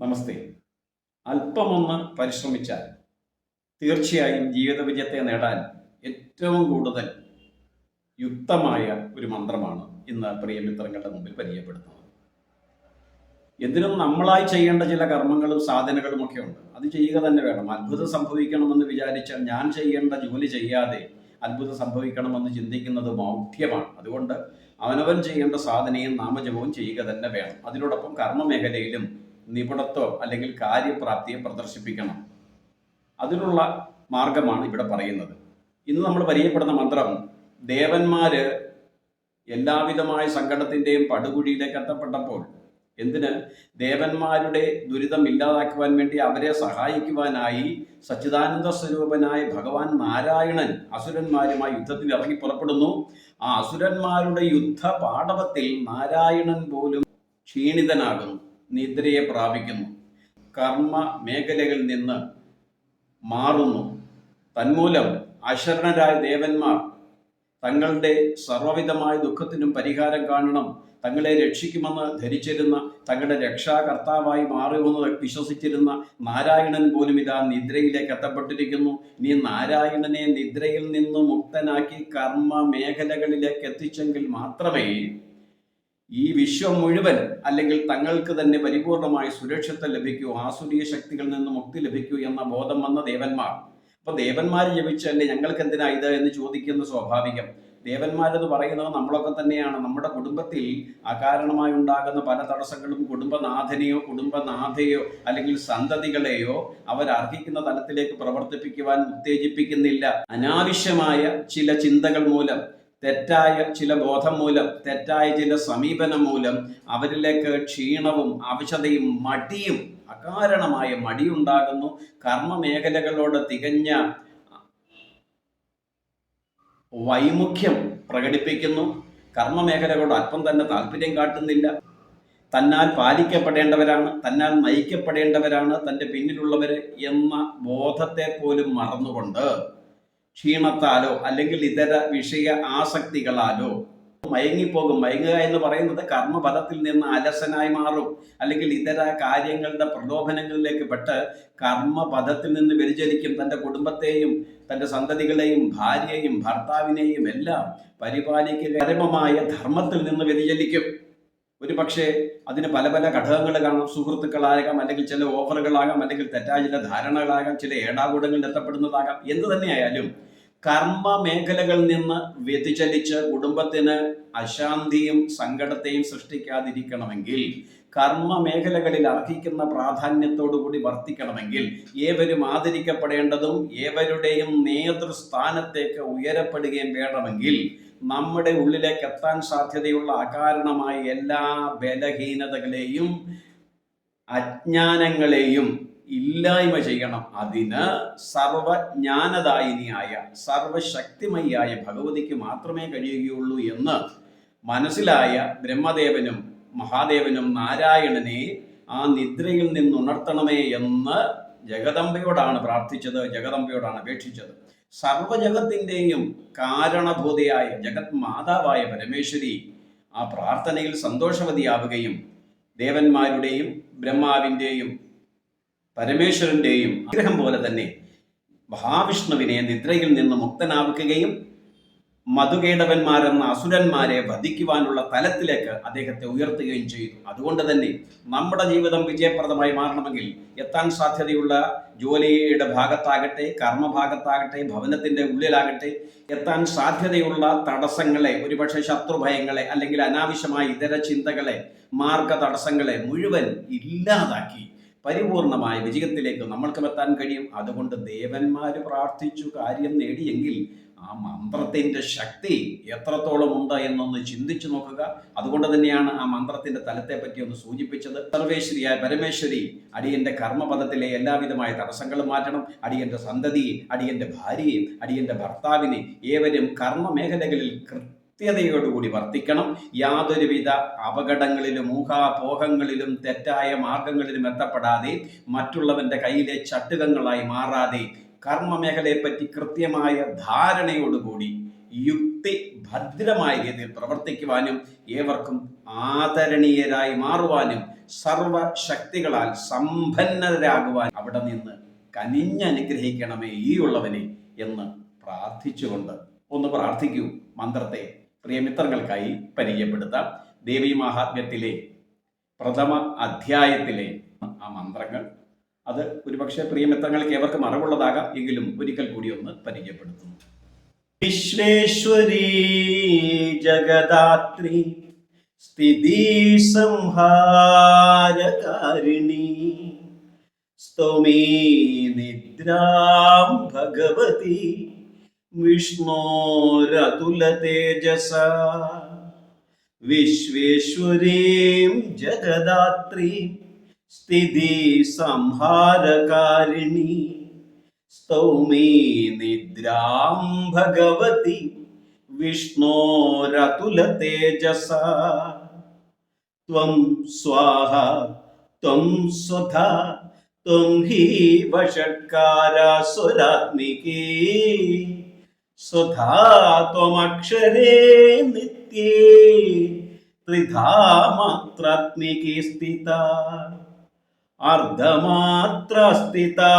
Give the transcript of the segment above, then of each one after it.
നമസ്തേ. അല്പമൊന്ന് പരിശ്രമിച്ചാൽ തീർച്ചയായും ജീവിത വിജയത്തെ നേടാൻ ഏറ്റവും കൂടുതൽ യുക്തമായ ഒരു മന്ത്രമാണ് ഇന്ന് പ്രിയമിത്രങ്ങളുടെ മുമ്പിൽ പരിചയപ്പെടുത്തുന്നത്. എന്തിനും നമ്മളായി ചെയ്യേണ്ട ചില കർമ്മങ്ങളും സാധനങ്ങളും ഒക്കെ ഉണ്ട്. അത് ചെയ്യുക തന്നെ വേണം. അത്ഭുതം സംഭവിക്കണമെന്ന് വിചാരിച്ചാൽ ഞാൻ ചെയ്യേണ്ട ജോലി ചെയ്യാതെ അത്ഭുതം സംഭവിക്കണമെന്ന് ചിന്തിക്കുന്നത് മൗഢ്യമാണ്. അതുകൊണ്ട് അവനവൻ ചെയ്യേണ്ട സാധനയും നാമജപവും ചെയ്യുക തന്നെ വേണം. അതിനോടൊപ്പം കർമ്മമേഖലയിലും നിപുണത്വം അല്ലെങ്കിൽ കാര്യപ്രാപ്തിയെ പ്രദർശിപ്പിക്കണം. അതിനുള്ള മാർഗമാണ് ഇവിടെ പറയുന്നത്. ഇന്ന് നമ്മൾ പരിചയപ്പെടുന്ന മന്ത്രം ദേവന്മാര് എല്ലാവിധമായ സങ്കടത്തിന്റെയും പടുകുഴിയിലേക്ക് എത്തപ്പെട്ടപ്പോൾ എന്തിന്? ദേവന്മാരുടെ ദുരിതം ഇല്ലാതാക്കുവാൻ വേണ്ടി അവരെ സഹായിക്കുവാനായി സച്ചിദാനന്ദ സ്വരൂപനായ ഭഗവാൻ നാരായണൻ അസുരന്മാരുമായി യുദ്ധത്തിൽ ഇറങ്ങി പുറപ്പെടുന്നു. ആ അസുരന്മാരുടെ യുദ്ധ പാടവത്തിൽ നാരായണൻ പോലും ക്ഷീണിതനാകുന്നു. നിദ്രയെ പ്രാപിക്കുന്നു. കർമ്മ മേഖലകളിൽ നിന്ന് മാറുന്നു. തന്മൂലം അശരണരായ ദേവന്മാർ തങ്ങളുടെ സർവവിധമായ ദുഃഖത്തിനും പരിഹാരം കാണണം. തങ്ങളെ രക്ഷിക്കുമെന്ന് ധരിച്ചിരുന്ന തങ്ങളുടെ രക്ഷാകർത്താവായി മാറുമെന്ന് വിശ്വസിച്ചിരുന്ന നാരായണൻ പോലും ഇതാ നിദ്രയിലേക്ക് എത്തപ്പെട്ടിരിക്കുന്നു. ഇനി നാരായണനെ നിദ്രയിൽ നിന്ന് മുക്തനാക്കി കർമ്മ മേഖലകളിലേക്ക് എത്തിച്ചെങ്കിൽ മാത്രമേ ഈ വിശ്വം മുഴുവൻ അല്ലെങ്കിൽ തങ്ങൾക്ക് തന്നെ പരിപൂർണമായി സുരക്ഷിതത്വം ലഭിക്കൂ ആസുരീയ ശക്തികളിൽ നിന്ന് മുക്തി ലഭിക്കൂ എന്ന ബോധം വന്ന ദേവന്മാർ. അപ്പൊ ദേവന്മാർ തന്നെ ഞങ്ങൾക്ക് എന്തിനാ ഇത് എന്ന് ചോദിക്കുന്ന സ്വാഭാവികം. ദേവന്മാരെന്ന് പറയുന്നത് നമ്മളൊക്കെ തന്നെയാണ്. നമ്മുടെ കുടുംബത്തിൽ അകാരണമായി ഉണ്ടാകുന്ന പല തടസ്സങ്ങളും കുടുംബനാഥനെയോ കുടുംബനാഥയോ അല്ലെങ്കിൽ സന്തതികളെയോ അവരർഹിക്കുന്ന തലത്തിലേക്ക് പ്രവർത്തിപ്പിക്കുവാൻ ഉത്തേജിപ്പിക്കുന്നില്ല. അനാവശ്യമായ ചില ചിന്തകൾ മൂലം തെറ്റായ ചില ബോധം മൂലം തെറ്റായ ചില സമീപനം മൂലം അവരിലേക്ക് ക്ഷീണവും അവശതയും മടിയും അകാരണമായ മടിയുണ്ടാകുന്നു. കർമ്മ മേഖലകളോട് തികഞ്ഞ വൈമുഖ്യം പ്രകടിപ്പിക്കുന്നു. കർമ്മ മേഖലകളോട് അല്പം തന്നെ താല്പര്യം കാട്ടുന്നില്ല. തന്നാൽ പാലിക്കപ്പെടേണ്ടവരാണ് തന്നാൽ നയിക്കപ്പെടേണ്ടവരാണ് തന്റെ പിന്നിലുള്ളവർ എന്ന ബോധത്തെ പോലും മറന്നുകൊണ്ട് ക്ഷീണത്താലോ അല്ലെങ്കിൽ ഇതര വിഷയ ആസക്തികളാലോ മയങ്ങിപ്പോകും. മയങ്ങുക എന്ന് പറയുന്നത് കർമ്മഫലത്തിൽ നിന്ന് അലസനായി മാറും. അല്ലെങ്കിൽ ഇതര കാര്യങ്ങളുടെ പ്രലോഭനങ്ങളിലേക്ക് പെട്ട് കർമ്മപഥത്തിൽ നിന്ന് വ്യതിചലിക്കും. തന്റെ കുടുംബത്തെയും തന്റെ സന്തതികളെയും ഭാര്യയെയും ഭർത്താവിനെയും എല്ലാം പരിപാലിക്കുക കർമ്മമായ ധർമ്മത്തിൽ നിന്ന് വ്യതിചലിക്കും. ഒരു പക്ഷേ അതിന് പല പല ഘടകങ്ങൾ കാണാം. സുഹൃത്തുക്കളാകാം അല്ലെങ്കിൽ ചില ഓഫറുകളാകാം അല്ലെങ്കിൽ തെറ്റായ ചില ധാരണകളാകാം ചില ഏടാകൂടങ്ങളിൽ എത്തപ്പെടുന്നതാകാം. എന്ത് തന്നെയായാലും കർമ്മ മേഖലകളിൽ നിന്ന് വ്യതിചലിച്ച് കുടുംബത്തിന് അശാന്തിയും സങ്കടത്തെയും സൃഷ്ടിക്കാതിരിക്കണമെങ്കിൽ കർമ്മ മേഖലകളിൽ അർഹിക്കുന്ന പ്രാധാന്യത്തോടുകൂടി വർത്തിക്കണമെങ്കിൽ ഏവരും ആദരിക്കപ്പെടേണ്ടതും ഏവരുടെയും നേതൃസ്ഥാനത്തേക്ക് ഉയരപ്പെടുകയും വേണമെങ്കിൽ നമ്മുടെ ഉള്ളിലേക്ക് എത്താൻ സാധ്യതയുള്ള അകാരണമായ എല്ലാ ബലഹീനതകളെയും അജ്ഞാനങ്ങളെയും ഇല്ലായ്മ ചെയ്യണം. അതിന് സർവജ്ഞാനദായിനിയായ സർവശക്തിമയായ ഭഗവതിക്ക് മാത്രമേ കഴിയുകയുള്ളൂ എന്ന് മനസ്സിലായ ബ്രഹ്മദേവനും മഹാദേവനും നാരായണനെ ആ നിദ്രയിൽ നിന്ന് ഉണർത്തണമേ എന്ന് ജഗദമ്പയോടാണ് പ്രാർത്ഥിച്ചത് ജഗദമ്പയോടാണ് അപേക്ഷിച്ചത്. സർവജഗത്തിന്റെയും കാരണഭൂതയായ ജഗത് മാതാവായ പരമേശ്വരി ആ പ്രാർത്ഥനയിൽ സന്തോഷവതിയാവുകയും ദേവന്മാരുടെയും ബ്രഹ്മാവിന്റെയും പരമേശ്വരന്റെയും ആഗ്രഹം പോലെ തന്നെ മഹാവിഷ്ണുവിനെ നിദ്രയിൽ നിന്ന് മുക്തനാവുകയും മധുകേടവന്മാരെന്ന അസുരന്മാരെ വധിക്കുവാനുള്ള തലത്തിലേക്ക് അദ്ദേഹത്തെ ഉയർത്തുകയും ചെയ്തു. അതുകൊണ്ട് തന്നെ നമ്മുടെ ജീവിതം വിജയപ്രദമായി മാറണമെങ്കിൽ എത്താൻ സാധ്യതയുള്ള ജോലിയുടെ ഭാഗത്താകട്ടെ കർമ്മഭാഗത്താകട്ടെ ഭവനത്തിന്റെ ഉള്ളിലാകട്ടെ എത്താൻ സാധ്യതയുള്ള തടസ്സങ്ങളെ ഒരുപക്ഷെ ശത്രുഭയങ്ങളെ അല്ലെങ്കിൽ അനാവശ്യമായ ഇതര ചിന്തകളെ മാർഗ തടസ്സങ്ങളെ മുഴുവൻ ഇല്ലാതാക്കി പരിപൂർണമായ വിജയത്തിലേക്ക് നമ്മൾക്കും എത്താൻ കഴിയും. അതുകൊണ്ട് ദേവന്മാർ പ്രാർത്ഥിച്ചു കാര്യം നേടിയെങ്കിൽ ആ മന്ത്രത്തിന്റെ ശക്തി എത്രത്തോളം ഉണ്ട് എന്നൊന്ന് ചിന്തിച്ചു നോക്കുക. അതുകൊണ്ട് തന്നെയാണ് ആ മന്ത്രത്തിന്റെ തലത്തെ പറ്റി ഒന്ന് സൂചിപ്പിച്ചത്. സർവേശ്വരിയായ പരമേശ്വരി അടിയന്റെ കർമ്മപദത്തിലെ എല്ലാവിധമായ തടസ്സങ്ങളും മാറ്റണം. അടിയന്റെ സന്തതിയെ അടിയന്റെ ഭാര്യയെ അടിയന്റെ ഭർത്താവിനെ ഏവരും കർമ്മ മേഖലകളിൽ കൃത്യതയോടുകൂടി വർത്തിക്കണം. യാതൊരുവിധ അപകടങ്ങളിലും ഊഹാപോഹങ്ങളിലും തെറ്റായ മാർഗങ്ങളിലും എത്തപ്പെടാതെ മറ്റുള്ളവന്റെ കയ്യിലെ ചട്ടുകങ്ങളായി മാറാതെ കർമ്മമേഖലയെപ്പറ്റി കൃത്യമായ ധാരണയോടുകൂടി യുക്തി ഭദ്രമായ രീതിയിൽ പ്രവർത്തിക്കുവാനും ഏവർക്കും ആദരണീയരായി മാറുവാനും സർവശക്തികളാൽ സമ്പന്നരാകുവാൻ അവിടെ നിന്ന് കനിഞ്ഞനുഗ്രഹിക്കണമേ ഈ ഉള്ളവനെ എന്ന് പ്രാർത്ഥിച്ചുകൊണ്ട് ഒന്ന് പ്രാർത്ഥിക്കൂ മന്ത്രത്തെ. പ്രിയമിത്രങ്ങൾക്കായി പരിചയപ്പെടുത്താം. ദേവി മഹാത്മ്യത്തിലെ പ്രഥമ അധ്യായത്തിലെ ആ മന്ത്രങ്ങൾ. അത് ഒരുപക്ഷെ പ്രിയമിത്രങ്ങൾക്ക് ഏവർക്കും അറിവുള്ളതാകാം. എങ്കിലും ഒരിക്കൽ കൂടി ഒന്ന് പരിചയപ്പെടുത്തുന്നു. വിശ്വേശ്വരി ജഗദാത്രി സ്ഥിതി സംഹാരകാരിണി സ്തോമീ നിദ്രാം ഭഗവതി. വിഷ്ണോരതുല തേജസ വിശ്വേശ്വരീം ജഗദാത്രീം സ്ഥിതി സംഹാരകാരിണി സ്തൗമീ നിദ്രാം ഭഗവതി വിഷ്ണോരതുല തേജസ ത്വം സ്വാഹ ത്വം സ്വധാ ത്വം स्वथा नित्ये स्थिता अर्धमात्र स्थिता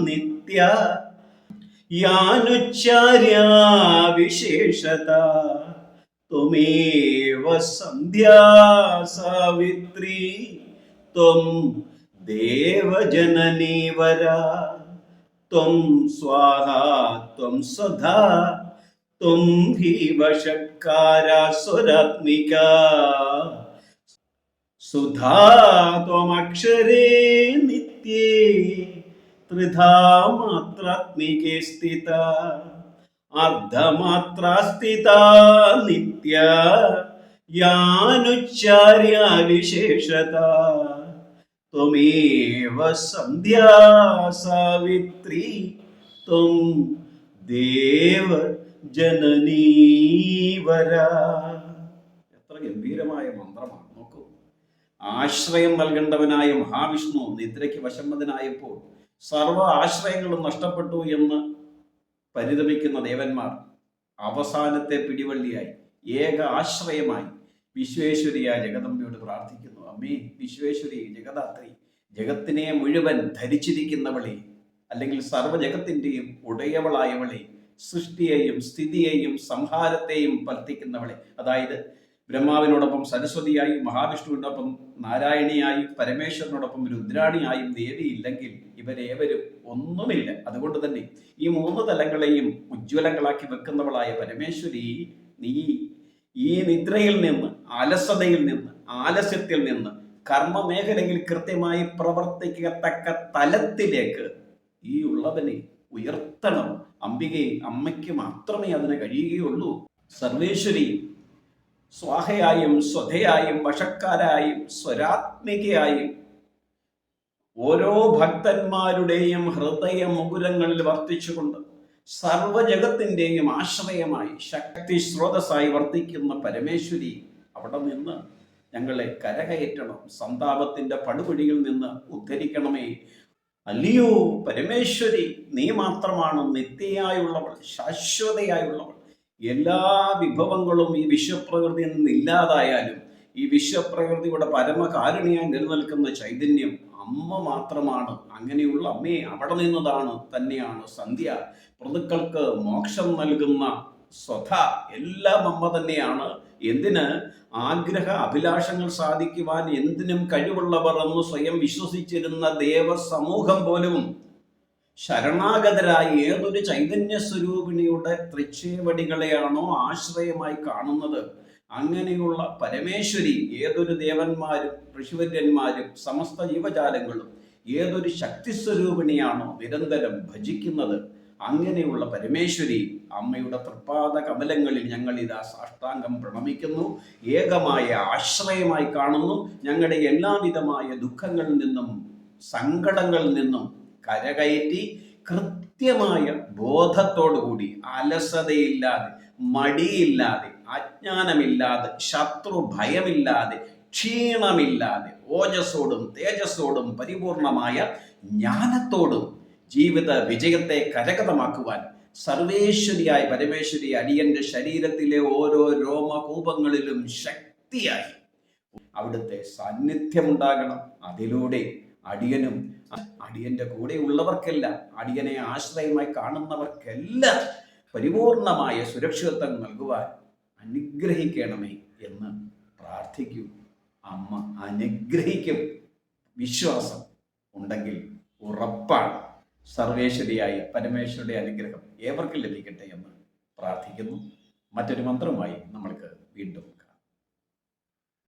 नित्या यानुच्चार्या विशेषता त्वमेव सन्ध्या सावित्री त्वं देवजननी वरा। त्वं स्वाहा, त्वं स्वधा त्वं हि वशकारा सुरात्मिका सुधा त्वमक्षरे नित्ये, त्रिधा मात्रात्मिके स्थिता, अर्धमात्रा स्थिता नित्या यानुच्चार्या विशेषता ത്വമേവ സന്ധ്യാ സാവിത്രി ത്വം ദേവ ജനനീവര. എത്ര ഗംഭീരമായ മന്ത്രമാണ്. നോക്കൂ. ആശ്രയം നൽകേണ്ടവനായ മഹാവിഷ്ണു നിദ്രയ്ക്ക് വശമ്മതനായപ്പോൾ സർവ ആശ്രയങ്ങളും നഷ്ടപ്പെട്ടു എന്ന് പരിതപിക്കുന്ന ദേവന്മാർ അവസാനത്തെ പിടിവള്ളിയായി ഏക ആശ്രയമായി വിശ്വേശ്വരിയായ ജഗദമ്പയോട് പ്രാർത്ഥിക്കുന്നു. അമ്മേ വിശ്വേശ്വരി ജഗദാത്രി ജഗത്തിനെ മുഴുവൻ ധരിച്ചിരിക്കുന്നവളെ അല്ലെങ്കിൽ സർവജഗത്തിന്റെയും ഉടയവളായവളെ സൃഷ്ടിയെയും സ്ഥിതിയെയും സംഹാരത്തെയും പർത്തിക്കുന്നവളെ അതായത് ബ്രഹ്മാവിനോടൊപ്പം സരസ്വതിയായും മഹാവിഷ്ണുവിനോടൊപ്പം നാരായണിയായും പരമേശ്വരനോടൊപ്പം രുദ്രാണിയായും ദേവി ഇല്ലെങ്കിൽ ഇവരേവരും ഒന്നുമില്ല. അതുകൊണ്ട് തന്നെ ഈ മൂന്ന് തലങ്ങളെയും ഉജ്ജ്വലങ്ങളാക്കി വെക്കുന്നവളായ പരമേശ്വരി നീ ഈ നിദ്രയിൽ നിന്ന് അലസതയിൽ നിന്ന് ആലസ്യത്തിൽ നിന്ന് കർമ്മ മേഖലയിൽ കൃത്യമായി പ്രവർത്തിക്കത്തക്ക തലത്തിലേക്ക് ഈ ഉള്ളവനെ ഉയർത്തണം. അംബികയെ അമ്മയ്ക്ക് മാത്രമേ അതിന് കഴിയുകയുള്ളൂ. സർവേശ്വരി സ്വാഹയായും സ്വധയായും വശക്കാരായും സ്വരാത്മികയായും ഓരോ ഭക്തന്മാരുടെയും ഹൃദയ മുകുലങ്ങളിൽ വർത്തിച്ചുകൊണ്ട് സർവജഗത്തിന്റെയും ആശ്രയമായി ശക്തി സ്രോതസ്സായി വർത്തിക്കുന്ന പരമേശ്വരി അവിടെ നിന്ന് ഞങ്ങളെ കരകയറ്റണം സന്താപത്തിന്റെ പടുപിടിയിൽ നിന്ന് ഉദ്ധരിക്കണമേ. അല്ലയോ പരമേശ്വരി നീ മാത്രമാണ് നിത്യയായുള്ളവൾ ശാശ്വതയായുള്ളവൾ. എല്ലാ വിഭവങ്ങളും ഈ വിശ്വപ്രകൃതിയിൽ നിന്ന് ഇല്ലാതായാലും ഈ വിശ്വപ്രകൃതിയുടെ പരമകാരുണിയായി നിലനിൽക്കുന്ന ചൈതന്യം അമ്മ മാത്രമാണ്. അങ്ങനെയുള്ള അമ്മയെ അവിടെ നിന്നതാണ് തന്നെയാണ് സന്ധ്യ. പ്രതുക്കൾക്ക് മോക്ഷം നൽകുന്ന സ്വധ എല്ലാം അമ്മ തന്നെയാണ്. എന്തിന്? ആഗ്രഹ അഭിലാഷങ്ങൾ സാധിക്കുവാൻ എന്തിനും കഴിവുള്ളവർ എന്ന് സ്വയം വിശ്വസിച്ചിരുന്ന ദേവസമൂഹം പോലും ശരണാഗതരായി ഏതൊരു ചൈതന്യ സ്വരൂപിണിയുടെ തൃച്ചേവടികളെയാണോ ആശ്രയമായി കാണുന്നത്? അങ്ങനെയുള്ള പരമേശ്വരി ഏതൊരു ദേവന്മാരും ഋഷിവര്യന്മാരും സമസ്ത ജീവജാലങ്ങളും ഏതൊരു ശക്തി സ്വരൂപിണിയാണോ നിരന്തരം ഭജിക്കുന്നത് അങ്ങനെയുള്ള പരമേശ്വരി അമ്മയുടെ തൃപ്പാദ കമലങ്ങളിൽ ഞങ്ങൾ ഇതാ സാഷ്ടാംഗം പ്രണമിക്കുന്നു ഏകമായ ആശ്രയമായി കാണുന്നു ഞങ്ങളുടെ എല്ലാവിധമായ ദുഃഖങ്ങളിൽ നിന്നും സങ്കടങ്ങളിൽ നിന്നും കരകയറ്റി കൃത്യമായ ബോധത്തോടുകൂടി അലസതയില്ലാതെ മടിയില്ലാതെ അജ്ഞാനമില്ലാതെ ശത്രു ഭയമില്ലാതെ ക്ഷീണമില്ലാതെ ഓജസ്സോടും തേജസ്സോടും പരിപൂർണമായ ജ്ഞാനത്തോടും ജീവിത വിജയത്തെ കരകതമാക്കുവാൻ സർവേശ്വരിയായ പരമേശ്വരി അടിയന്റെ ശരീരത്തിലെ ഓരോ രോമകൂപങ്ങളിലും ശക്തിയായി. അവിടുത്തെ സാന്നിധ്യം ഉണ്ടാകണം അതിലൂടെ അടിയനും അടിയന്റെ കൂടെ ഉള്ളവർക്കല്ല അടിയനെ ആശ്രയമായി കാണുന്നവർക്കെല്ലാം പരിപൂർണമായ സുരക്ഷിതത്വം നൽകുവാൻ അനുഗ്രഹിക്കണമേ എന്ന് പ്രാർത്ഥിക്കും. അമ്മ അനുഗ്രഹിക്കും. വിശ്വാസം ഉണ്ടെങ്കിൽ ഉറപ്പാണ്. സർവേശ്വരിയായ പരമേശ്വരുടെ അനുഗ്രഹം ഏവർക്കും ലഭിക്കട്ടെ എന്ന് പ്രാർത്ഥിക്കുന്നു. മറ്റൊരു മന്ത്രമായി നമ്മൾക്ക് വീണ്ടും